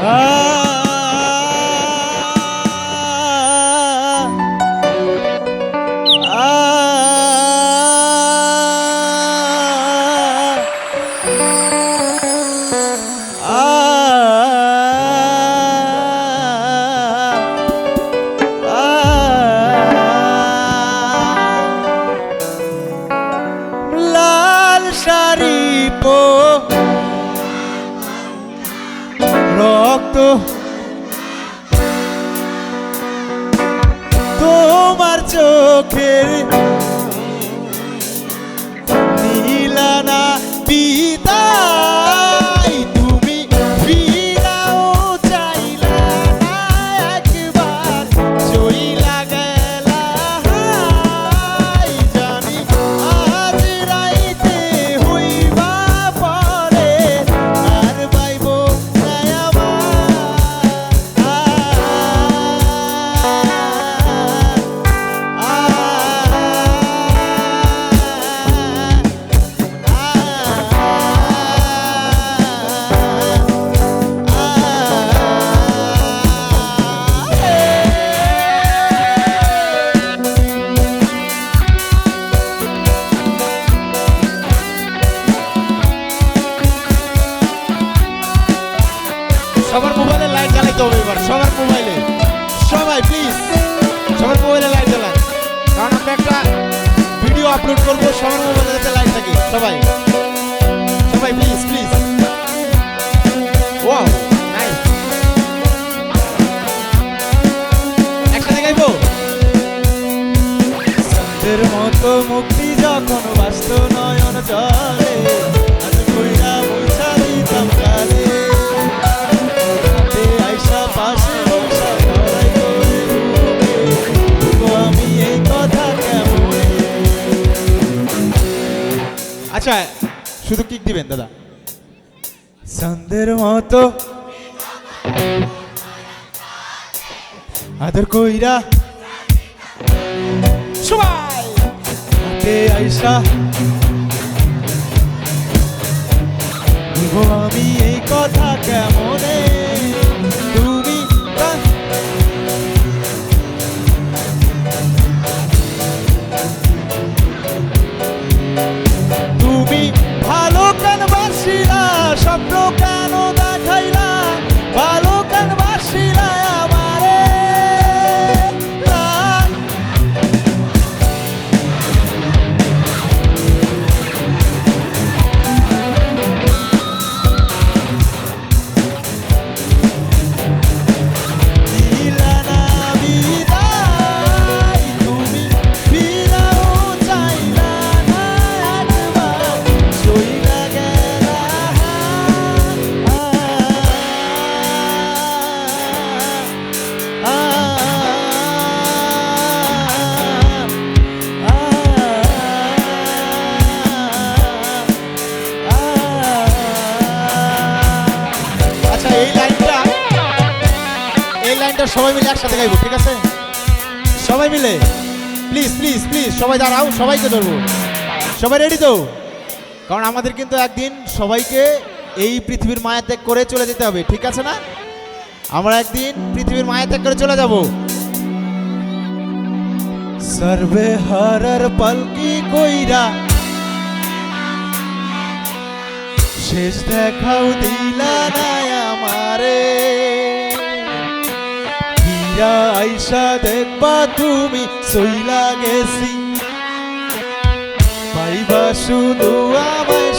Ah! তোমার চোখের নীলানা পিতাই সবার মোবাইলে লাইট জ্বালাইতে হবে এবার, সবার মোবাইলে। সবাই প্লিজ সবার মোবাইলে লাইট জ্বালান। কারণ আমরা একটা ভিডিও আপলোড করব, সবার মোবাইলে যাতে লাইট থাকে। সবাই সবাই প্লিজ প্লিজ ওয়াও মতো মুক্তি যখন বাস্ত নয়ন জলে আচ্ছা শুধু কিক দিবেন দাদা। সন্ধ্যের মতো আদর কইরা সবাই! আইসা লাইনটা সবাই মিলে একসাথে গাইবো, ঠিক আছে? সবাই মিলে? প্লিজ প্লিজ প্লিজ সবাই দাঁড়াও, সবাইকে ধরবো। সবাই রেডি তো? কারণ আমাদের কিন্তু একদিন সবাইকে এই পৃথিবীর মায়া ত্যাগ করে চলে যেতে হবে, ঠিক আছে না? আমরা একদিন পৃথিবীর মায়া ত্যাগ করে চলে যাব। সর্বে হরর পলকি কইরা? শেষ দেখাও দিলা না আমারে। ফিরা আইসা দেখবা তুমি সইলা গেছি। পাইবা শুধু আমায়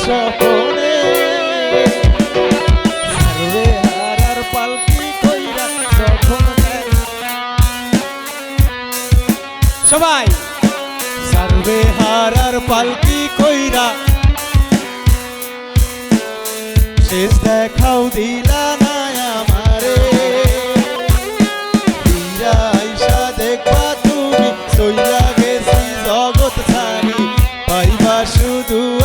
দেখ- সবাই সারবে হারার পালকি কইরা। শেষ দেখাও দিলা না পাইবা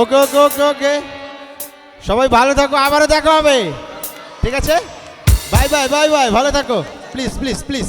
ওকে ওকে ওকে ওকে। সবাই ভালো থাকো, আবারও দেখা হবে। ঠিক আছে? বাই বাই বাই বাই ভালো থাকো। Please please please